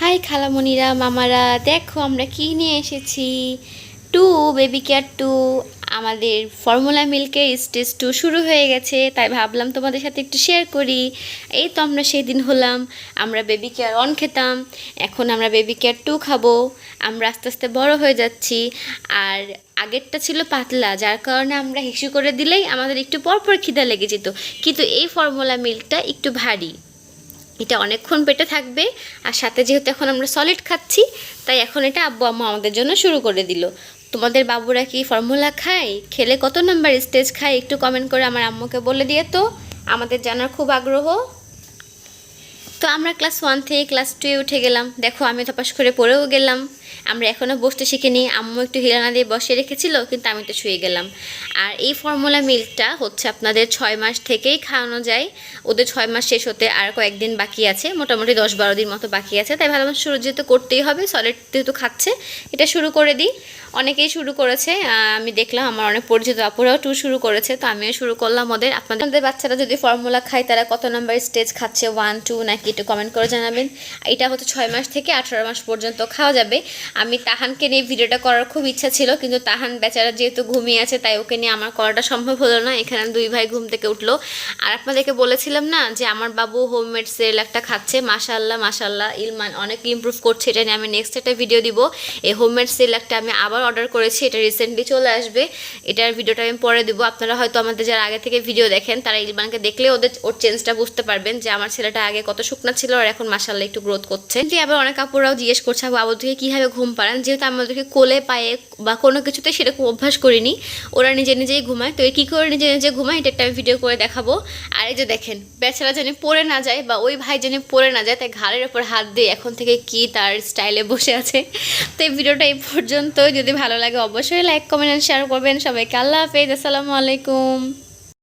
High খালামণিরা, মামারা, দেখো আমরা কি নিয়ে এসেছি? টু বেবি কেয়ার টু আমাদের ফর্মুলা মিল্কের স্টেজ টু শুরু হয়ে গেছে, তাই ভাবলাম তোমাদের সাথে একটু শেয়ার করি। এই তো আমরা সেই দিন হলাম, আমরা বেবি কেয়ার অন খেতাম, এখন আমরা বেবি কেয়ার টু খাব। আমরা আস্তে আস্তে বড় হয়ে যাচ্ছি, আর আগেরটা ছিল পাতলা, যার কারণে আমরা হিসু করে দিলেই আমাদের একটু পরপর পর খিদা লেগে যেত। কিন্তু এই ফর্মুলা মিল্কটা একটু ভারী। এটা অনেকক্ষণ পেটে থাকবে আর সাথে যেহেতু এখন আমরা সলিড খাচ্ছি, তাই এখন এটা আব্বু আম্মা আমাদের জন্য শুরু করে দিল। তোমাদের বাবুরা কি ফর্মুলা খায়? খেলে কত নাম্বার স্টেজ খায়? একটু কমেন্ট করে আমার আম্মুকে বলে দিয়ে তো। আমাদের জানার খুব আগ্রহ। তো আমরা ক্লাস ওয়ান থেকে ক্লাস টুয়ে উঠে গেলাম। দেখো, আমি তপাস করে পড়েও গেলাম। আমরা এখনও বসতে শিখিনি। আম্মু একটু হিলানা দিয়ে বসে রেখেছিল, কিন্তু আমি তো শুয়ে গেলাম। আর এই ফর্মুলা মিল্কটা হচ্ছে আপনাদের ছয় মাস থেকেই খাওয়ানো যায়। ওদের ছয় মাস শেষ হতে আর কয়েকদিন বাকি আছে। মোটামুটি দশ বারো দিন মতো বাকি আছে। তাই ভাবলাম শুরু যেহেতু করতেই হবে সলিড যেহেতু খাচ্ছে, এটা শুরু করে দিই। অনেকেই শুরু করেছে। আমি দেখলাম আমার অনেক পরিচিত আপুরাও টু শুরু করেছে, তো আমিও শুরু করলাম ওদের। আপনাদের বাচ্চারা যদি ফর্মুলা খায়, তারা কত নাম্বার স্টেজ খাচ্ছে? ওয়ান টু নাকি একটু কমেন্ট করে জানাবেন। এটা হচ্ছে ছয় মাস থেকে আঠারো মাস পর্যন্ত খাওয়া যাবে। আমি তাহানকে নিয়ে ভিডিওটা করার খুব ইচ্ছা ছিল, কিন্তু তাহান বেচারা যেহেতু ঘুমিয়ে আছে, তাই ওকে নিয়ে আমার করাটা সম্ভব হলো না। এখানে দুই ভাই ঘুম থেকে উঠল। আর আপনাদেরকে বলেছিলাম না যে, আমার বাবু হোমমেড সেল একটা খাচ্ছে। মাশাল্লাহ মাশাল্লাহ ইলমান অনেক ইমপ্রুভ করছে। এটা নিয়ে আমি নেক্সট একটা ভিডিও দিব। এই হোমমেড একটা আমি আবার অর্ডার করেছি। এটা রিসেন্টলি চলে আসবে। এটার ভিডিওটা আমি পরে দিব। আপনারা হয়তো আমাদের যারা আগে থেকে ভিডিও দেখেন, তারা ইলমানকে দেখলে ওদের, ওর চেঞ্জটা বুঝতে পারবেন যে, আমার ছেলেটা আগে কত শুকনা ছিল আর এখন মাসাল্লাহ একটু গ্রোথ করছে। কিন্তু আবার অনেক কাপড়রাও জিজ্ঞেস করছে বাবু থেকে কীভাবে ঘুম পাড়ান? যেহেতু আমাদেরকে কোলে, পায়ে বা কোনো কিছুতে সেরকম অভ্যাস করিনি, ওরা নিজে নিজেই ঘুমায়। তো কী করে নিজে নিজে ঘুমায়? এটা একটা আমি ভিডিও করে দেখাবো। আর এই যে দেখেন, বেচারা যেন পড়ে না যায় বা ওই ভাই যেন পড়ে না যায়, তাই ঘাড়ের ওপর হাত দিয়ে এখন থেকে কি তার স্টাইলে বসে আছে। তো এই ভিডিওটা এই পর্যন্ত যদি ভালো লাগে অবশ্যই লাইক কমেন্ট শেয়ার করবেন সবাইকে। আল্লাহ হাফেজ। আসসালামু আলাইকুম।